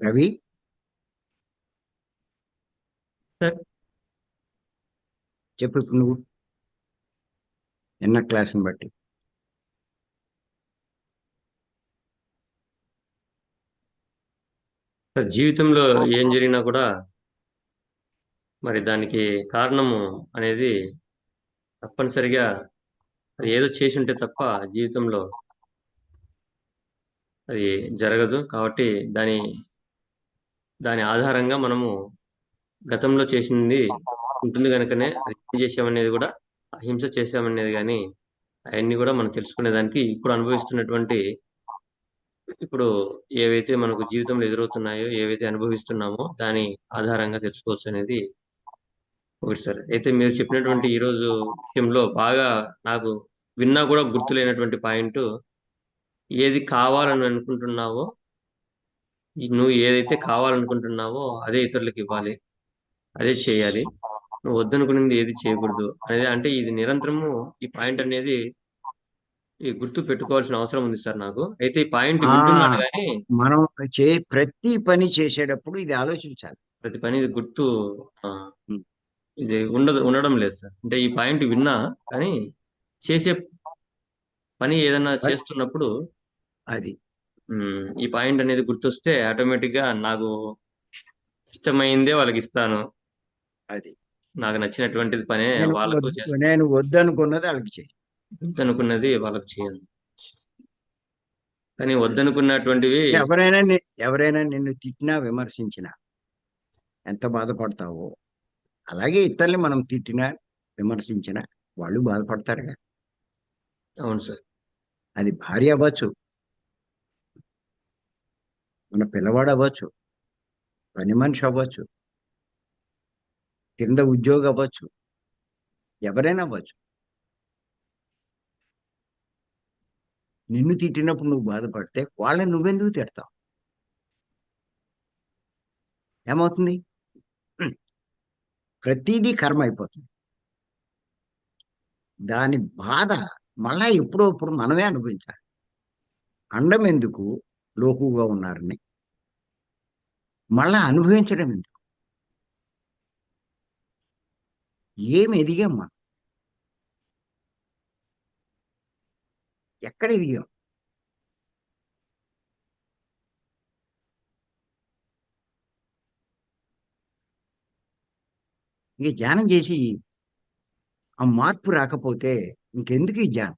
Ravi sir చెప్పు ఇప్పుడు నువ్వు. ఎన్న క్లాస్ని బట్టి? సార్ జీవితంలో ఏం జరిగినా కూడా మరి దానికి కారణము అనేది తప్పనిసరిగా అది ఏదో చేసి ఉంటే తప్ప జీవితంలో అది జరగదు. కాబట్టి దాని దాని ఆధారంగా మనము గతంలో చేసింది ఉంటుంది కనుకనే అది ఏం చేసామనేది కూడా అహింస చేసామనేది కానీ అవన్నీ కూడా మనం తెలుసుకునేదానికి ఇప్పుడు అనుభవిస్తున్నటువంటి ఇప్పుడు ఏవైతే మనకు జీవితంలో ఎదురవుతున్నాయో ఏవైతే అనుభవిస్తున్నామో దాని ఆధారంగా తెలుసుకోవచ్చు అనేది ఒకటి సార్. అయితే మీరు చెప్పినటువంటి ఈ రోజు విషయంలో బాగా నాకు విన్నా కూడా గుర్తులేనటువంటి పాయింట్ ఏది కావాలని అనుకుంటున్నావో నువ్వు ఏదైతే కావాలనుకుంటున్నావో అదే ఇతరులకు ఇవ్వాలి. అదే చేయాలి. నువ్వు వద్దనుకున్నది ఏది చేయకూడదు. అనేది అంటే ఇది నిరంతరము ఈ పాయింట్ అనేది ఈ గుర్తు పెట్టుకోవాల్సిన అవసరం ఉంది సార్ నాకు. అయితే ఈ పాయింట్. వింటున్నాను కానీ మనం చే ప్రతి పని చేసేటప్పుడు ఇది ఆలోచించాలి. ప్రతి పని ఇది గుర్తు. ఇది ఉండదు ఉండడం లేదు సార్. అంటే ఈ పాయింట్ విన్నా కానీ చేసే పని ఏదైనా చేస్తున్నప్పుడు అది. ఈ పాయింట్ అనేది గుర్తొస్తే ఆటోమేటిక్గా నాకు ఇష్టమైందే వాళ్ళకి ఇస్తాను. అది. నాకు నచ్చినటువంటిది పనే వాళ్ళకు నేను వద్దనుకున్నది వాళ్ళకి చేయి వద్దనుకున్నది వాళ్ళకి చేయను కానీ వద్దనుకున్నటువంటివి ఎవరైనా ఎవరైనా నిన్ను తిట్టినా విమర్శించినా ఎంత బాధపడతావో అలాగే ఇతరుల్ని మనం తిట్టినా విమర్శించినా వాళ్ళు బాధపడతారుగా. అవును సార్. అది భార్య అవ్వచ్చు మన పిల్లవాడు అవ్వచ్చు పని మనిషి అవ్వచ్చు కింద ఉద్యోగం అవ్వచ్చు ఎవరైనా అవ్వచ్చు. నిన్ను తిట్టినప్పుడు నువ్వు బాధపడితే వాళ్ళని నువ్వెందుకు తిడతావు? ఏమవుతుంది? ప్రతిదీ కర్మ అయిపోతుంది. దాని బాధ మళ్ళా ఎప్పుడో ఇప్పుడు మనమే అనుభవించాలి. అండం ఎందుకు లోకుగా ఉన్నారని మళ్ళా అనుభవించడం ఎందుకు ఏం ఎదిగాం మనం ఎక్కడ ఎదిగాం ఇంక ధ్యానం చేసి ఆ మార్పు రాకపోతే ఇంకెందుకు ఈ ధ్యానం